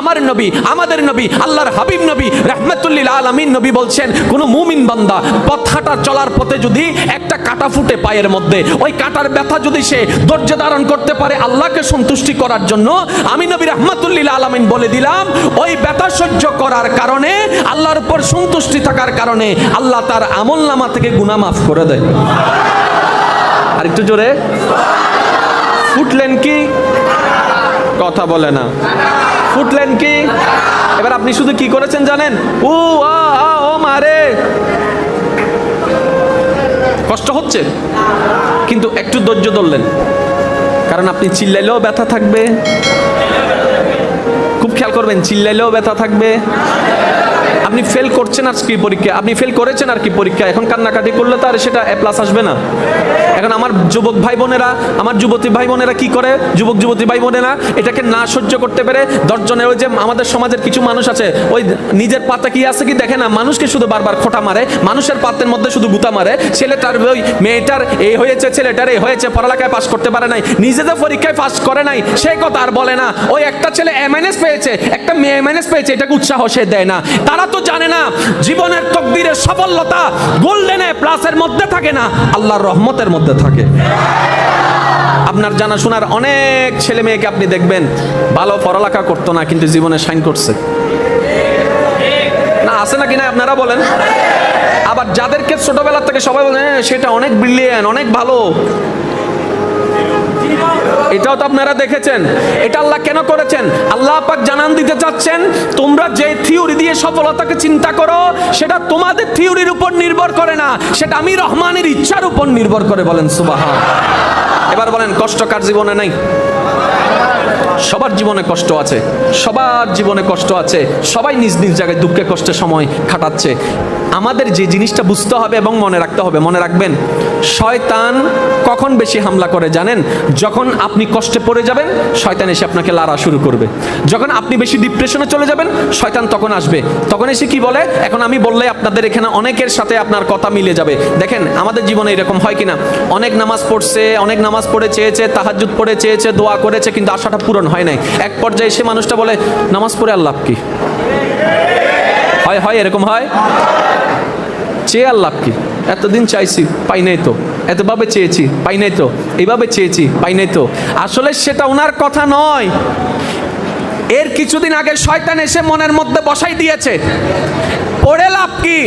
আমার নবী, আমাদের নবী, আল্লাহর হাবিব নবী, রহমতুল্লিল আলমিন নবী বলছেন, কোন মুমিন বান্দা পথ হাঁটা চলার পথে যদি একটা কাটা ফুটে পায়ের মধ্যে, ওই কাটার ব্যথা যদি সে ধৈর্য ধারণ করতে পারে আল্লাহকে সন্তুষ্টি করার জন্য, আমি নবী রহমতুল্লিল আলমিন বলে দিলাম, ওই ব্যথা সহ্য করার কারণে, আল্লাহর উপর সন্তুষ্টি থাকার কারণে আল্লাহ তার আমল নামা থেকে গুনাহ মাফ করে দেয়। আর একটু জোরে। ফুটলেন কি? কথা বলে না। ফুটলেন কি? এবার আপনি শুধু কি করেছেন জানেন? আ, ও মারে কষ্ট হচ্ছে? কিন্তু একটু ধৈর্য ধরলেন। কারণ আপনি চিল্লাইলেও ব্যথা থাকবে। খুব খেয়াল করবেন চিল্লাইলেও ব্যথা থাকবে। আপনি ফেল করছেন আর কি পরীক্ষা আপনি ফেল করেছেন আর কি পরীক্ষা এখন কান্নাকাটি করলে তো আর সেটা এ প্লাস আসবে না। এখন আমার যুবক ভাই বোনেরা আমার যুবতী ভাই বোনেরা কি করে? যুবক, যুবতী ভাই বোনেরা এটাকে না সহ্য করতে পেরে দশজনের ওই যে আমাদের সমাজের কিছু মানুষ আছে, ওই নিজের পাতা কি আছে কি দেখে না? মানুষকে শুধু বারবার খোটা মারে, মানুষের পাতের মধ্যে শুধু গুতা মারে। ছেলেটার ওই মেয়েটার এই হয়েছে, ছেলেটার এই হয়েছে, পড়ালেখায় পাস করতে পারে নাই নিজেদের পরীক্ষায় পাস করে নাই সেই কথা আর বলে না। ওই একটা ছেলে এমএনএস পেয়েছে, একটা মেয়ে এমএনএস পেয়েছে, এটাকে উৎসাহ সে দেয় না। তারা তো জানে না জীবনের তকদিরের সফলতা গোল্ডেনে প্লাসের মধ্যে থাকে না আল্লাহর রহমতের মধ্যে থাকে। আপনার জানাশোনার অনেক ছেলে মেয়েকে আপনি দেখবেন ভালো পড়ালেখা করতো না কিন্তু জীবনে সাইন করছে। না আছে নাকি না আপনারা বলেন। আবার যাদেরকে ছোটবেলা থেকে সবাই বলেন "হ্যাঁ, সেটা অনেক ব্রিলিয়েন্ট অনেক ভালো। এটাও তো আপনারা দেখেছেন। এটা আল্লাহ কেন করেছেন? আল্লাহ পাক জানান দিতে চাচ্ছেন, তোমরা যে থিওরি দিয়ে সফলতাকে চিন্তা করো, সেটা তোমাদের থিওরির উপর নির্ভর করে না, সেটা আমি রহমানের ইচ্ছার উপর নির্ভর করে বলেন সুবাহ এবার বলেন, কষ্ট কার জীবনে নাই? সবার জীবনে কষ্ট আছে, সবার জীবনে কষ্ট আছে, সবাই নিজ নিজ জায়গায় দুঃখে কষ্টে সময় খাটাচ্ছে আমাদের যে জিনিসটা বুঝতে হবে এবং মনে রাখতে হবে, মনে রাখবেন, শয়তান কখন বেশি হামলা করে জানেন? যখন আপনি কষ্টে পড়ে যাবেন, শয়তান এসে আপনাকে লাড়া শুরু করবে। যখন আপনি বেশি ডিপ্রেশনে চলে যাবেন, শয়তান তখন আসবে। তখন এসে কি বলে? এখন আমি বললে আপনাদের এখানে অনেকের সাথে আপনার কথা মিলে যাবে। দেখেন, আমাদের জীবনে এরকম হয় কিনা? অনেক নামাজ পড়ছে, অনেক নামাজ পড়ে চেয়েছে তাহাজুদ পড়ে চেয়েছে, দোয়া করেছে, কিন্তু আশাটা পূরণ হয় নাই। এক পর্যায়ে সে মানুষটা বলে, নামাজ পড়ে আর লাভ কি? হয় হয়, এরকম হয়? চেয়ে আর লাভ কি? এতদিন চাইছি, পাই নাই তো। এতভাবে চেয়েছি, পাই নাই তো। এইভাবে চেয়েছি, পাই নাই তো। আসলে সেটা ওনার কথা নয়। এর কিছুদিন আগে শয়তান এসে মনের মধ্যে বসাই দিয়েছে। পড়ে লাভ কি?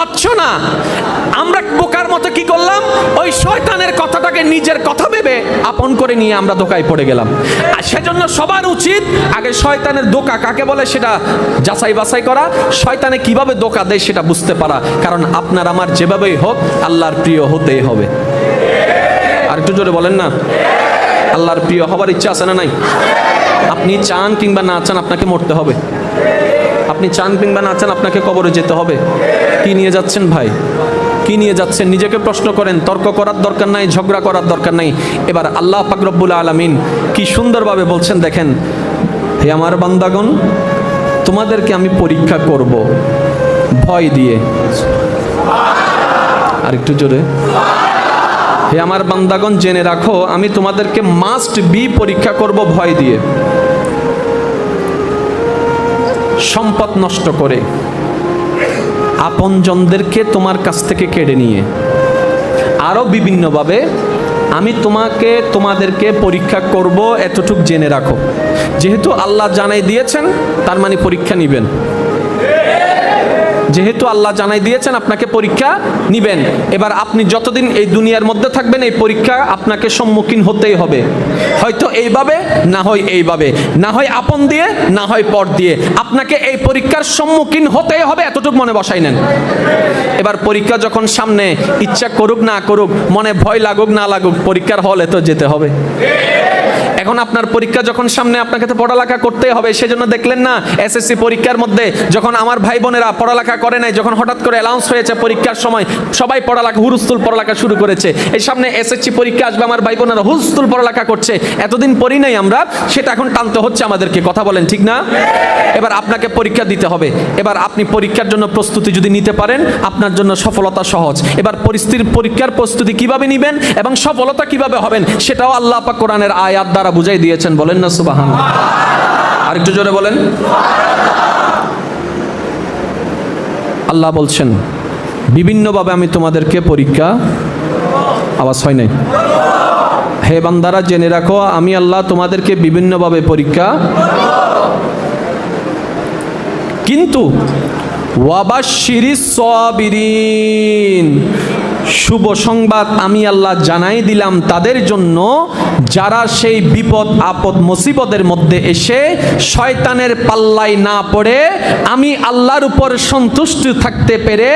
পাচ্ছ না। আমরা বোকার মতো কি করলাম? ওই শয়তানের কথাটাকে নিজের কথা ভেবে আপন করে নিয়ে আমরা দোকায় পড়ে গেলাম। আর সেজন্য সবার উচিত আগে শয়তানের দোকা কাকে বলে সেটা যাচাই বাছাই করা। শয়তানে কীভাবে দোকা দেয় সেটা বুঝতে পারা। কারণ আপনার আমার যেভাবেই হোক, আল্লাহর প্রিয় হতেই হবে। আর একটু জোরে বলেন না। আল্লাহর প্রিয় হবার ইচ্ছা আছে না নাই? আপনি চান কিংবা না চান আপনাকে মরতে হবে। আপনি চান কিংবা না চান আপনাকে কবরে যেতে হবে। কি নিয়ে যাচ্ছেন ভাই? কি নিয়ে যাচ্ছেন? নিজেকে প্রশ্ন করেন, তর্ক করার দরকার নাই, ঝগড়া করার দরকার নাই। এবার আল্লাহ পাকরব্বুল আলমিন কি সুন্দরভাবে বলছেন দেখেন, হে আমার বান্দাগণ, তোমাদেরকে আমি পরীক্ষা করব ভয় দিয়ে। আর একটু জোরে। হে আমার বান্দাগণ, জেনে রাখো, আমি তোমাদেরকে মাস্ট বি পরীক্ষা করব ভয় দিয়ে। সম্পদ নষ্ট করে। আপনজনদেরকে তোমার কাছ থেকে কেড়ে নিয়ে। আরও বিভিন্নভাবে আমি তোমাকে, তোমাদেরকে পরীক্ষা করব, এতটুক জেনে রাখো। যেহেতু আল্লাহ জানাই দিয়েছেন, তার মানে পরীক্ষা নিবেন। যেহেতু আল্লাহ জানাই দিয়েছেন আপনাকে পরীক্ষা নিবেন। এবার আপনি যতদিন এই দুনিয়ার মধ্যে থাকবেন, এই পরীক্ষা আপনাকে সম্মুখীন হতেই হবে। হয়তো এইভাবে, না হয় এইভাবে। না হয় আপন দিয়ে, না হয় পর দিয়ে। আপনাকে এই পরীক্ষার সম্মুখীন হতেই হবে, এতটুকু মনে বসাই নেন। এবার পরীক্ষা যখন সামনে, ইচ্ছা করুক না করুক, মনে ভয় লাগুক না লাগুক, পরীক্ষার হলে তো যেতে হবে। এখন আপনার পরীক্ষা যখন সামনে আপনাকে তো পড়ালেখা করতেই হবে, সেজন্য দেখলেন না এসএসসি পরীক্ষার মধ্যে যখন আমার ভাই বোনেরা পড়ালেখা করে নাই, যখন হঠাৎ করে অ্যালাউন্স হয়েছে পরীক্ষার সময়, সবাই পড়ালেখা, হুরুস্তুল পড়ালেখা শুরু করেছে। এই সামনে এসএসসি পরীক্ষা আসবে, আমার ভাই বোনেরা হুরুস্তুল পড়ালেখা করছে। এতদিন পড়ি নাই আমরা, সেটা এখন টানতে হচ্ছে আমাদেরকে, কথা বলেন ঠিক না? এবার আপনাকে পরীক্ষা দিতে হবে। এবার আপনি পরীক্ষার জন্য প্রস্তুতি যদি নিতে পারেন, আপনার জন্য সফলতা সহজ। এবার পরিস্থিতির, পরীক্ষার প্রস্তুতি কীভাবে নেবেন এবং সফলতা কীভাবে হবেন, সেটাও আল্লাহ পাক কোরআনের আয়াত দ্বারা বুঝাই দিয়েছেন, বলেন না সুবাহান আরেকটু জোরে বলেন। আল্লাহ বলছেন, বিভিন্নভাবে আমি তোমাদেরকে পরীক্ষা, আওয়াজ হয় নাই। হে বান্দারা, জেনে রাখো, আমি আল্লাহ তোমাদেরকে বিভিন্নভাবে পরীক্ষা, কিন্তু ওয়াবাশিরি সাবিরিন শুভ সংবাদ আমি আল্লাহ জানাই দিলাম তাদের জন্য, যারা সেই বিপদ, আপদ, মুসিবতের মধ্যে এসে শয়তানের পাল্লায় না পড়ে, আমি আল্লাহর উপর সন্তুষ্ট থাকতে পেরে,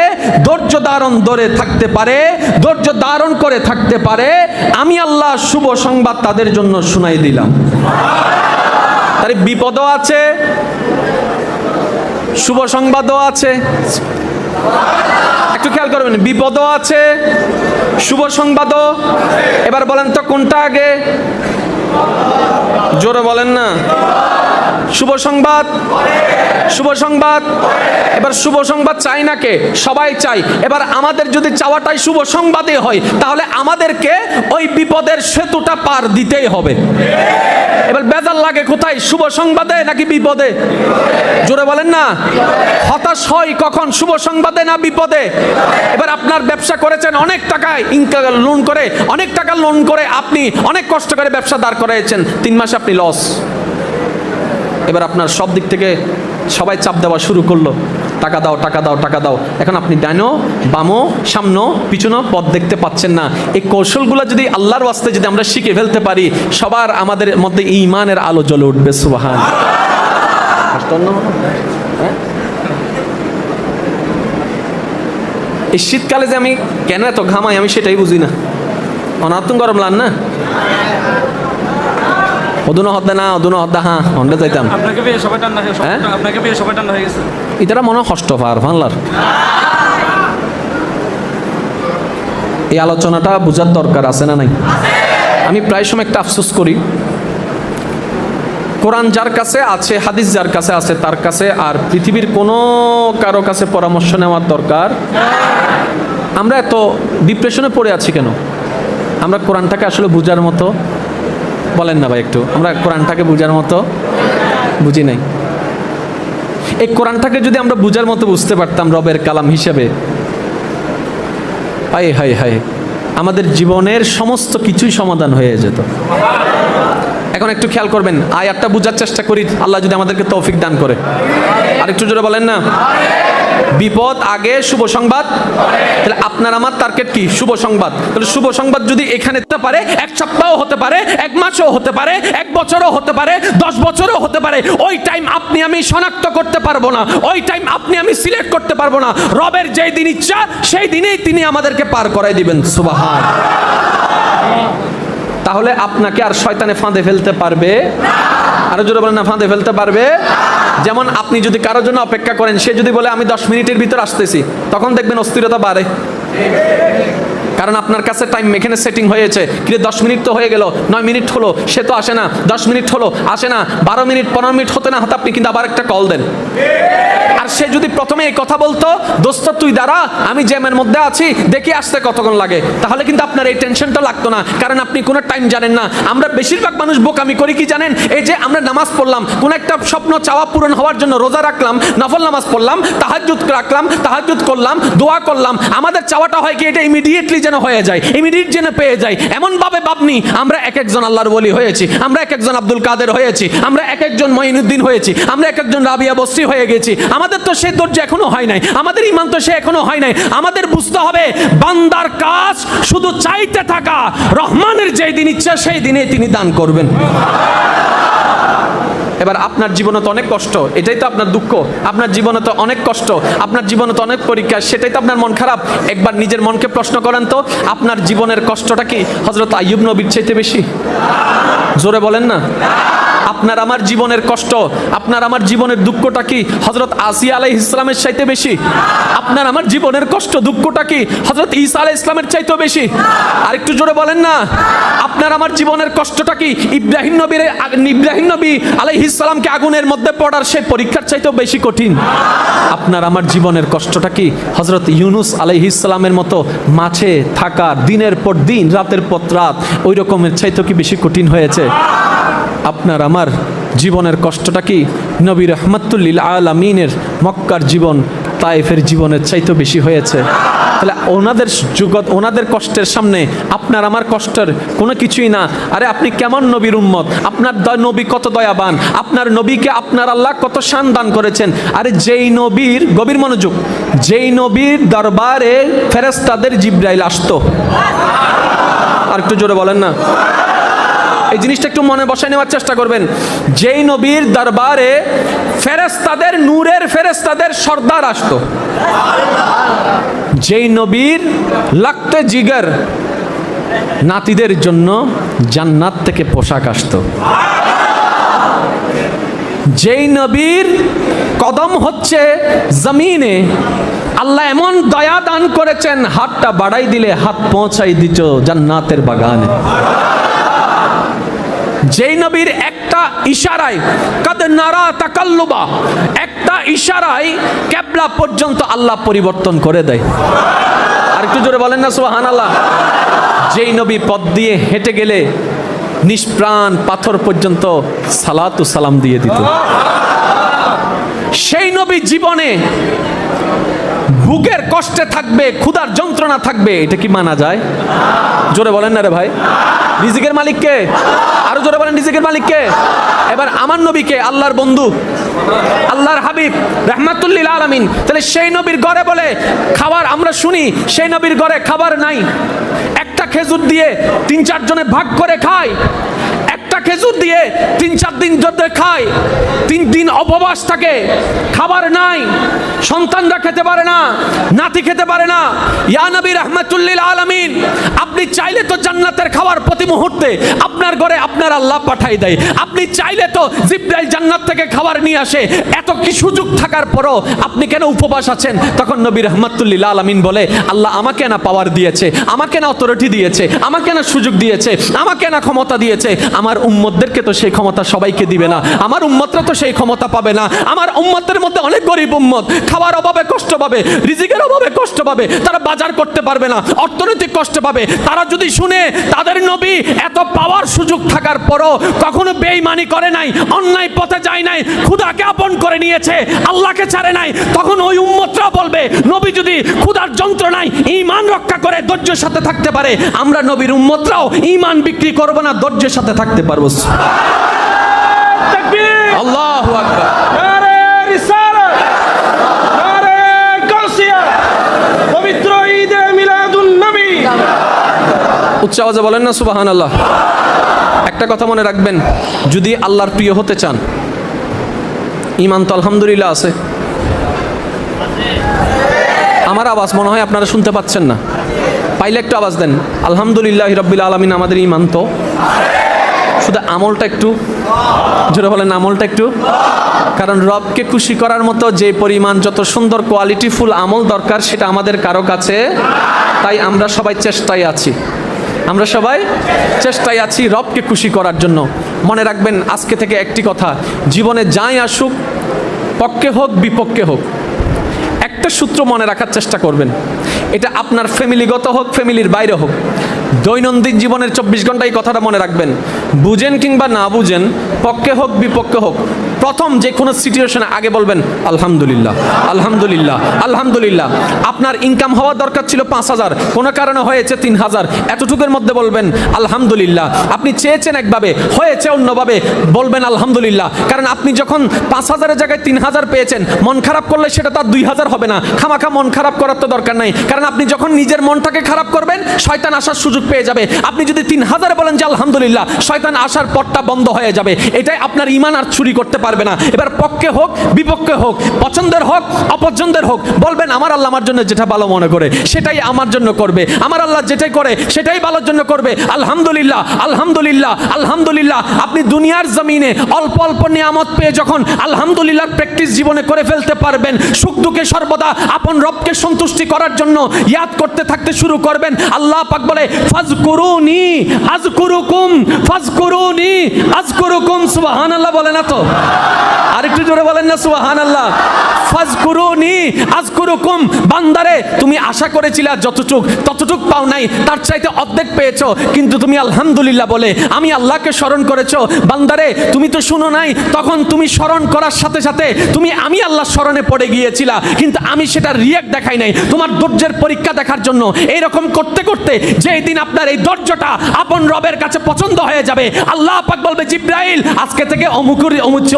ধৈর্য ধারণ ধরে থাকতে পারে, ধৈর্য ধারণ করে থাকতে পারে, আমি আল্লাহ শুভ সংবাদ তাদের জন্য শুনাই দিলাম। তার বিপদও আছে, শুভ সংবাদও আছে। একটু খেয়াল করবেন, বিপদও আছে, শুভ সংবাদও। এবার বলেন তো কোনটা আগে? জোরে বলেন না। শুভ সংবাদ। শুভ সংবাদ। এবার শুভ সংবাদ চাই না কে? সবাই চাই। এবার আমাদের যদি চাওয়াটাই শুভ সংবাদে হয়, তাহলে আমাদেরকে ওই বিপদের সেতুটা পার দিতেই হবে। এবার বেজার লাগে কোথায়? শুভ সংবাদে নাকি বিপদে? জোরে বলেন না। হতাশ হয় কখন? শুভ সংবাদে না বিপদে? এবার আপনার ব্যবসা করেছেন অনেক টাকায় ইনকা লোন করে, অনেক টাকা লোন করে আপনি অনেক কষ্ট করে ব্যবসা দাঁড় করাইছেন। তিন মাসে আপনি লস এবার আপনার সব দিক থেকে সবাই চাপ দেওয়া শুরু করল। টাকা দাও টাকা দাও টাকা দাও। এখন আপনি ডাইনো, বামো, সামনো, পিছনো পথ দেখতে পাচ্ছেন না। এই কৌশলগুলো যদি আল্লাহর ওয়াস্তে যদি আমরা শিখে ফেলতে পারি, সবার আমাদের মধ্যে ইমানের আলো জ্বলে উঠবে, সুবাহান? এই শীতকালে যে আমি কেন এত ঘামাই, আমি সেটাই বুঝি না। অনাত্ম গরম লান না? অদুনো হদ্দা না অদুনো হদ্দা হ্যাঁ হন্ডে যাইতাম। আপনাকে পেয়ে সবাই ঠান্ডা হ্যাঁ? আপনাকে পেয়ে সবাই ঠান্ডা হয়ে গেছে। ইতারা মনে কষ্ট পার ভাঙলার এই আলোচনাটা বোঝার দরকার আছে না নাই? আমি প্রায় সময় একটা আফসোস করি। কোরআন যার কাছে আছে হাদিস যার কাছে আছে তার কাছে আর পৃথিবীর কোনো কারও কাছে পরামর্শ নেওয়ার দরকার। আমরা এত ডিপ্রেশনে পড়ে আছি কেন? আমরা কোরআনটাকে আসলে বোঝার মতো বলেন না ভাই একটু। আমরা কোরআনটাকে বোঝার মতো বুঝি নাই। এই কোরআনটাকে যদি আমরা বুঝার মতো বুঝতে পারতাম রবের কালাম হিসেবে। হায় হায় হায়। আমাদের জীবনের সমস্ত কিছুই সমাধান হয়ে যেত। এখন একটু খেয়াল করবেন, আয়াতটা বোঝার চেষ্টা করি, আল্লাহ যদি আমাদেরকে তৌফিক দান করে। আর একটু জোরে বলেন না? বিপদ আগে, শুভ সংবাদ। তাহলে আপনার আমার টার্গেট কি? শুভ সংবাদ। তাহলে শুভ সংবাদ যদি এখানে পারে, এক সপ্তাহ হতে পারে, এক মাসও হতে পারে, এক বছরও হতে পারে, দশ বছরও হতে পারে, ওই টাইম আপনি আমি শনাক্ত করতে পারব না, ওই টাইম আপনি আমি সিলেক্ট করতে পারব না। রবের যেই দিন ইচ্ছা, সেই দিনেই তিনি আমাদেরকে পার করাই দিবেন। সুবাহান। তাহলে আপনাকে আর শয়তানে ফাঁদে ফেলতে পারবে। আরও জোরে বলেন না, ফাঁদে ফেলতে পারবে। যেমন আপনি যদি কারোর জন্য অপেক্ষা করেন, সে যদি বলে, আমি দশ মিনিটের ভিতর আসতেছি। তখন দেখবেন অস্থিরতা বাড়ে। কারণ আপনার কাছে টাইম এখানে সেটিং হয়েছে। কিন্তু দশ মিনিট তো হয়ে গেল, নয় মিনিট হলো, সে তো আসে না। দশ মিনিট হলো, আসে না। বারো মিনিট, পনেরো মিনিট হতে না হতে আপনি কিন্তু আবার একটা কল দেন। আর সে যদি প্রথমে এই কথা বলতো, দোস্ত, তুই দাঁড়া, আমি জ্যামের মধ্যে আছি, দেখি আসতে কতক্ষণ লাগে। তাহলে কিন্তু আপনার এই টেনশনটা লাগতো না। কারণ আপনি কোনো টাইম জানেন না। আমরা বেশিরভাগ মানুষ বোকামি করি, কি জানেন? এই যে আমরা নামাজ পড়লাম, কোন একটা স্বপ্ন, চাওয়া পূরণ হওয়ার জন্য রোজা রাখলাম, নফল নামাজ পড়লাম তাহাজুদ রাখলাম তাহাজুদ করলাম, দোয়া করলাম। আমাদের চাওয়াটা হয় কি, এটা ইমিডিয়েটলি যেন হয়ে যায় ইমিডিয়েট যেন পেয়ে যায়। এমন ভাবে ভাবনি, আমরা এক একজন আল্লাহর বলি হয়েছি, আমরা এক একজন আব্দুল কাদের হয়েছি, আমরা এক একজন মঈনুদ্দিন হয়েছি, আমরা এক একজন রাবিয়া বস্রি হয়ে গেছি। আমাদের তো সে ধৈর্য এখনও হয় নাই, আমাদের ইমান তো সে এখনও হয় নাই। আমাদের বুঝতে হবে, বান্দার কাজ শুধু চাইতে থাকা, রহমানের যেই দিন ইচ্ছা, সেই দিনে তিনি দান করবেন। এবার আপনার জীবনে তো অনেক কষ্ট, এটাই তো আপনার দুঃখ। আপনার জীবনে তো অনেক কষ্ট, আপনার জীবনে তো অনেক পরীক্ষা, সেটাই তো আপনার মন খারাপ। একবার নিজের মনকে প্রশ্ন করেন তো, আপনার জীবনের কষ্টটা কি? হজরত আইয়ুব নবীর চাইতে বেশি? জোরে বলেন না। আপনার আমার জীবনের কষ্ট, আপনার আমার জীবনের দুঃখটা কি হজরত আসিয়া আলাই ইসলামের চাইতে বেশি? আপনার আমার জীবনের কষ্ট, দুঃখটা কি হজরত ঈসা আলাই ইসলামের চাইতেও বেশি? আর একটু জোরে বলেন না। আপনার আমার জীবনের কষ্টটা কি ইব্রাহিম নবীর, ইব্রাহিম নবী আলাই ইসলামকে আগুনের মধ্যে পড়ার সেই পরীক্ষার চাইতেও বেশি কঠিন? আপনার আমার জীবনের কষ্টটা কি হজরত ইউনুস আলাই ইসলামের মতো মাঠে থাকা দিনের পর দিন, রাতের পর রাত, ওই রকমের চাইতেও কি বেশি কঠিন হয়েছে? আপনার আমার জীবনের কষ্টটা কি? নবী রহমতুল্লিল আলমিনের মক্কার জীবন তাইফের জীবনের চাইতে বেশি হয়েছে। তাহলে ওনাদের যুগত, ওনাদের কষ্টের সামনে আপনার আমার কষ্টের কোনো কিছুই না। আরে আপনি কেমন নবীর উম্মত? আপনার দ- নবী কত দয়াবান? আপনার নবীকে আপনার আল্লাহ কত শান দান করেছেন? আরে যেই নবীর, গভীর মনোযোগ, যেই নবীর দরবারে ফেরেস্তাদের জিব্রাইল আসতো। আর একটু জোরে বলেন না। এই জিনিসটা একটু মনে বসায় নেওয়ার চেষ্টা করবেন। যেই নবীর দরবারে ফেরেস্তাদের নূরের ফেরেস্তাদের সর্দার আসতো। যেই নবীর লাগতে জিগার নাতিদের জন্য জান্নাত থেকে পোশাক আসতো। যেই নবীর কদম হচ্ছে জমিনে, আল্লাহ এমন দয়া দান করেছেন, হাতটা বাড়াই দিলে হাত পৌঁছাই দিত জান্নাতের বাগানে। যেই নবীর একটা ইশারায়, কাদ নারা তাকাল্লুবা একটা ইশারায় ক্যাবলা পর্যন্ত আল্লাহ পরিবর্তন করে দেয়। আর একটু জোরে বলেন না সোহান আল্লাহ যেই নবী পথ দিয়ে হেঁটে গেলে নিষ্প্রাণ পাথর পর্যন্ত সালাতু সালাম দিয়ে দিত। সেই নবী জীবনে বুকের কষ্টে থাকবে, ক্ষুধার যন্ত্রণা থাকবে, এটা কি মানা যায়? জোরে বলেন না রে ভাই। রিজিকের মালিককে আরও জোরে বলেন রিজিকের মালিককে এবার আমার নবীকে, আল্লাহর বন্ধু, আল্লাহর হাবিব, রহমাতুল্লিল আলামিন, তাহলে সেই নবীর ঘরে বলে, খাবার আমরা শুনি, সেই নবীর ঘরে খাবার নাই। একটা খেজুর দিয়ে তিন চারজনে ভাগ করে খায় একটা খেজুর দিয়ে তিন চার দিন যদি খায়। তিন দিন অপবাস থাকে। খাবার নাই। সন্তানরা খেতে পারে না। নাতি খেতে পারে না। ইয়া নবী রহমাতুল্লিল আলামিন, আপনি তো জান্নাতের খাবার প্রতি মুহূর্তে আপনার ঘরে আপনার আল্লাহ পাঠাই দেয়। আপনি চাইলে তো জিব্রাইল জান্নাত থেকে খাবার নিয়ে আসে। এত কি সুযোগ থাকার পরও আপনি কেন উপবাস আছেন? তখন নবী রহমাতুল্লিল আলামিন বলে, আল্লাহ আমাকে না পাওয়ার দিয়েছে, আমাকে না অথরিটি দিয়েছে, আমাকে না সুযোগ দিয়েছে, আমাকে না ক্ষমতা দিয়েছে। আমার উম্মতদেরকে তো সেই ক্ষমতা সবাইকে দিবে না। আমার উম্মতরা তো সেই ক্ষমতা পাবে না। আমার উম্মতের মধ্যে অনেক গরিব উম্মত। খাওয়ার অভাবে কষ্ট পাবে, রিজিকের অভাবে কষ্ট পাবে। তারা বাজার করতে পারবে না। অর্থনৈতিক কষ্ট পাবে। তারা যদি শুনে তাদের নবী এত পাওয়ার সুযোগ থাকার পরও কখনো বেইমানি করে নাই অন্যায় পথে যায় নাই খুদাকে আপন করে নিয়েছে আল্লাহকে ছাড়ে নাই। তখন ওই উম্মতরা বলবে নবী যদি খুদার যন্ত্রণায় ঈমান রক্ষা করে ধৈর্যের সাথে থাকতে পারে আমরা নবীর উম্মতরাও ঈমান বিক্রি করব না ধৈর্যের সাথে থাকতে পারব। আল্লাহু আকবার। উচ্চ আওয়াজে বলেন না সুবাহান আল্লাহ একটা কথা মনে রাখবেন, যদি আল্লাহর প্রিয় হতে চান ইমান তো আলহামদুলিল্লাহ আছে। আমার আওয়াজ মনে হয় আপনারা শুনতে পাচ্ছেন না। পাইলে একটু আওয়াজ দেন, আলহামদুলিল্লাহ রব্বিল আলমিন আমাদের ইমান তো। শুধু আমলটা একটু, জোরে বলেন, আমলটা একটু। কারণ রবকে খুশি করার মতো যে পরিমাণ, যত সুন্দর কোয়ালিটিফুল আমল দরকার, সেটা আমাদের কারও কাছে, তাই আমরা সবাই চেষ্টায় আছি। আমরা সবাই চেষ্টায় আছি রবকে খুশি করার জন্য। মনে রাখবেন, আজকে থেকে একটি কথা, জীবনে যাই আসুক, পক্ষে হোক, বিপক্ষে হোক, একটা সূত্র মনে রাখার চেষ্টা করবেন। এটা আপনার ফ্যামিলিগত হোক, ফ্যামিলির বাইরে হোক, দৈনন্দিন জীবনের চব্বিশ ঘণ্টা এই কথাটা মনে রাখবেন। বুঝেন কিংবা না বুঝেন, পক্ষে হোক, বিপক্ষে হোক প্রথম যে কোনো সিচুয়েশনে আগে বলবেন, আলহামদুলিল্লাহ আলহামদুলিল্লাহ আলহামদুলিল্লাহ। আপনার ইনকাম হওয়া দরকার ছিল পাঁচ হাজার, কোনো কারণে হয়েছে তিন হাজার। এতটুকুর মধ্যে বলবেন, আলহামদুলিল্লাহ। আপনি চেয়েছেন একভাবে, হয়েছে অন্যভাবে, বলবেন, আলহামদুলিল্লাহ। কারণ আপনি যখন পাঁচ হাজারের জায়গায় তিন হাজার পেয়েছেন, মন খারাপ করলে সেটা তার দুই হাজার হবে না। খামাখা মন খারাপ করার তো দরকার নাই। কারণ আপনি যখন নিজের মনটাকে খারাপ করবেন, শয়তান আসার সুযোগ পেয়ে যাবে। আপনি যদি তিন হাজারে বলেন যে, আলহামদুলিল্লাহ, শয়তান আসার পথটা বন্ধ হয়ে যাবে। এটাই আপনার ইমান আর চুরি করতে পারবে না। এবার পক্ষে হোক, বিপক্ষে হোক, পছন্দের হোক, অপছন্দের হোক, বলবেন, আমার আল্লাহ আমার জন্য যেটা ভালো মনে করে, সেটাই আমার জন্য করবে। আমার আল্লাহ যেটাই করে, সেটাই ভালোর জন্য করবে। আলহামদুলিল্লাহ আলহামদুলিল্লাহ আলহামদুলিল্লাহ, আপনি দুনিয়ার জমিনে অল্প অল্প নিয়ামত পেয়ে যখন আলহামদুলিল্লাহ প্র্যাকটিস জীবনে করে ফেলতে পারবেন, সুখ দুঃখে সর্বদা আপন রবকে সন্তুষ্টি করার জন্য ইয়াদ করতে থাকতে শুরু করবেন। আল্লাহ পাক বলে, ফাজকুরুনি, আজকুরুকুম ফাজকুরুনি, আজকুরুকুম। সুবহানাল্লাহ বলে না তো? আরেকটু জোরে বলেন না সুবাহান আল্লাহ ফাজকুরুনি আজকুরুকুম। বান্দারে, তুমি আশা করেছিলে যতটুক, ততটুক পাও নাই, তার চাইতে অর্ধেক পেয়েছ। কিন্তু তুমি আলহামদুলিল্লাহ বলে, আমি আল্লাহকে স্মরণ করেছ। বান্দারে, তুমি তো শুনো নাই, তখন তুমি স্মরণ করার সাথে সাথে তুমি আমি আল্লাহ স্মরণে পড়ে গিয়েছিলা, কিন্তু আমি সেটা রিয়াক্ট দেখাই নাই। তোমার ধৈর্যের পরীক্ষা দেখার জন্য এইরকম করতে করতে যেই দিন আপনার এই ধৈর্যটা আপন রবের কাছে পছন্দ হয়ে যাবে, আল্লাহ পাক বলবে, জিব্রাইল, আজকে থেকে অমুকের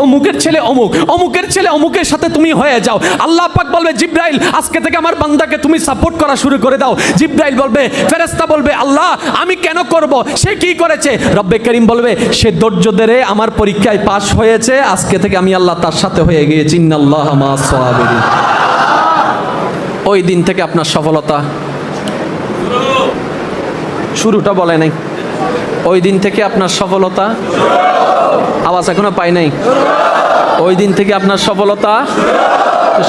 অমুক অমুকের ছেলে অমুক, অমুকের ছেলে অমুকের সাথে তুমি হয়ে যাও। আল্লাহ পাক বলবে, জিব্রাইল, আজকে থেকে আমার বান্দাকে তুমি সাপোর্ট করা শুরু করে দাও। জিব্রাইল বলবে ফেরেস্তা বলবে, আল্লাহ, আমি কেন করব? সে কি করেছে? রব্বে করিম বলবে, সে ধৈর্য ধরে আমার পরীক্ষায় পাশ হয়েছে, আজকে থেকে আমি আল্লাহ তার সাথে হয়ে গিয়েছি। ইন্নাল্লাহ মা ওই দিন থেকে আপনার সফলতা শুরুটা বলে নাই। ওই দিন থেকে আপনার সফলতা, আওয়াজ এখনও পাই নাই। ওই দিন থেকে আপনার সফলতা,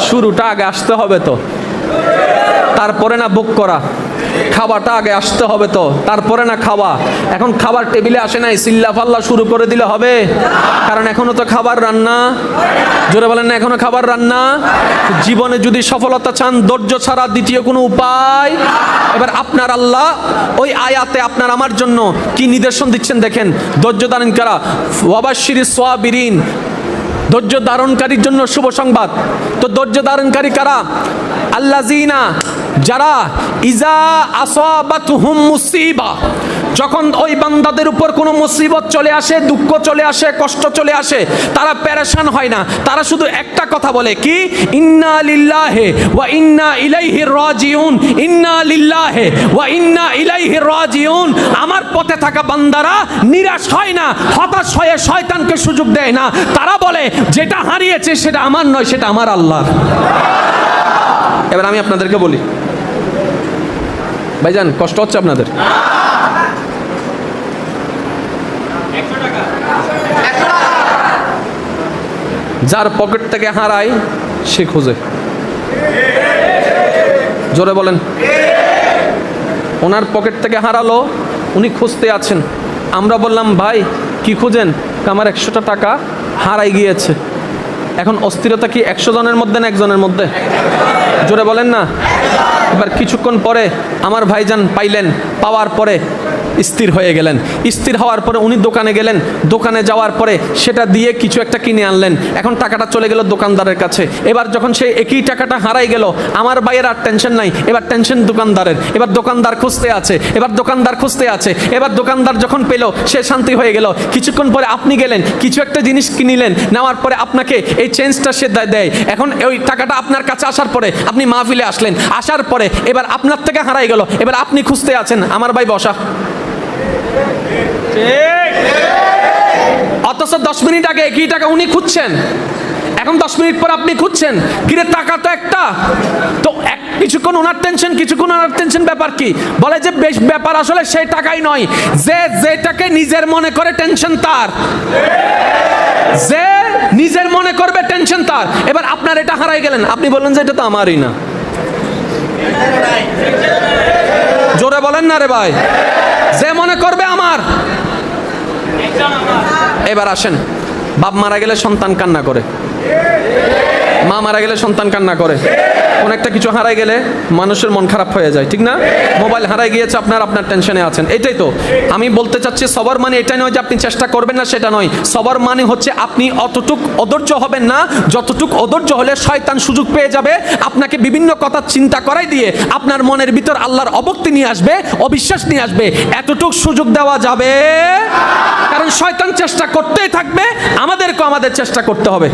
শুরুটা আগে আসতে হবে তো। তারপরে না বুক করা। খাওয়াটা আগে আসতে হবে তো, তারপরে না খাওয়া। এখন খাবার টেবিলে আসে নাই, সিল্লা ফাল্লা শুরু করে দিলে হবে। কারণ এখনও তো খাবার রান্না। জোরে বলেন না, এখনও খাবার রান্না। জীবনে যদি সফলতা চান, ধৈর্য ছাড়া দ্বিতীয় কোনো উপায়। এবার আপনার আল্লাহ ওই আয়াতে আপনার আমার জন্য কি নিদর্শন দিচ্ছেন দেখেন। ধৈর্য দান করা। ওয়াবাশির সোয়াবিরিন ধৈর্য ধারণকারীর জন্য শুভ সংবাদ। তো ধৈর্য ধারণকারী কারা? আল্লাজিনা যারা ইজা আসাবাত হুম মুসিবা, যখন ওই বান্দাদের উপর কোনো মুসিবত চলে আসে, দুঃখ চলে আসে, কষ্ট চলে আসে, তারা প্যারেশান হয় না। তারা শুধু একটা কথা বলে, কি? ইন্না লিল্লাহে ওয়া ইন্না ইলাইহি রাজিউন। ইন্না লিল্লাহে ওয়া ইন্না ইলাইহি রাজিউন। আমার পথে থাকা বান্দারা নিরাশ হয় না, হতাশ হয়ে শয়তানকে সুযোগ দেয় না। তারা বলে, যেটা হারিয়েছে সেটা আমার নয়, সেটা আমার আল্লাহর। এবার আমি আপনাদেরকে বলি। ভাইজান, কষ্ট হচ্ছে আপনাদের? যার পকেট থেকে হারায়, সে খোঁজে। জোরে বলেন। ওনার পকেট থেকে হারালো, উনি খুঁজতে আছেন। আমরা বললাম, ভাই, কি খুঁজেন? আমার একশোটা টাকা হারাই গিয়েছে। এখন অস্থিরতা কি একশো জনের মধ্যে না একজনের মধ্যে? জোরে বলেন না। এবার কিছুক্ষণ পরে আমার ভাইজান পাইলেন, পাওয়ার পরে স্থির হয়ে গেলেন। স্থির হওয়ার পরে উনি দোকানে গেলেন, দোকানে যাওয়ার পরে সেটা দিয়ে কিছু একটা কিনে আনলেন। এখন টাকাটা চলে গেল দোকানদারের কাছে। এবার যখন সে একই টাকাটা হারাই গেল, আমার ভাইয়ের আর টেনশন নাই। এবার টেনশন দোকানদারের। এবার দোকানদার খুঁজতে আছে, এবার দোকানদার খুঁজতে আছে। এবার দোকানদার যখন পেল, সে শান্তি হয়ে গেল। কিছুক্ষণ পরে আপনি গেলেন, কিছু একটা জিনিস কিনিলেন। নেওয়ার পরে আপনাকে এই চেঞ্জটা সে দেয়- এখন ওই টাকাটা আপনার কাছে আসার পরে আপনি মাহফিলে আসলেন, আসার পরে এবার আপনার থেকে হারাই গেল, এবার আপনি খুঁজতে আছেন, আমার ভাই বসা। অথচ দশ মিনিট আগে একই টাকা উনি খুঁজছেন, এখন দশ মিনিট পর আপনি খুঁজছেন, কিরে, টাকা তো একটা। তো এক, কিছুক্ষণ ওনার টেনশন কিছুক্ষণ ওনার টেনশন ব্যাপার কি? বলে যে, বেশ, ব্যাপার আসলে সেই টাকাই নয়। যে, যেটাকে নিজের মনে করে টেনশন তার। যে নিজের মনে করবে টেনশন তার। এবার আপনার এটা হারাই গেলেন। আপনি বললেন যে এটা তো আমারই না। জোরে বলেন না রে ভাই। যে মনে করবে আমার। এবার আসেন। বাপ মারা গেলে সন্তান কান্না করে। মা মারা গেলে সন্তান কান্না করে। কোন একটা কিছু হারাই গেলে মানুষের মন খারাপ হয়ে যায়, ঠিক না? মোবাইল হারাই গিয়েছে, আপনার আপনার টেনশনে আছেন। এটাই তো। আমি বলতে চাচ্ছি, সবার মানে এটা নয় যে আপনি চেষ্টা করবেন না, সেটা নয়। সবার মানে হচ্ছে আপনি অতটুক অধৈর্য হবেন না, যতটুক অধৈর্য হলে শয়তান সুযোগ পেয়ে যাবে। আপনাকে বিভিন্ন কথা চিন্তা করাই দিয়ে আপনার মনের ভিতর আল্লাহর অবক্তি নিয়ে আসবে, অবিশ্বাস নিয়ে আসবে। এতটুক সুযোগ দেওয়া যাবে। কারণ শয়তান চেষ্টা করতেই থাকবে, আমাদেরকেও আমাদের চেষ্টা করতে হবে।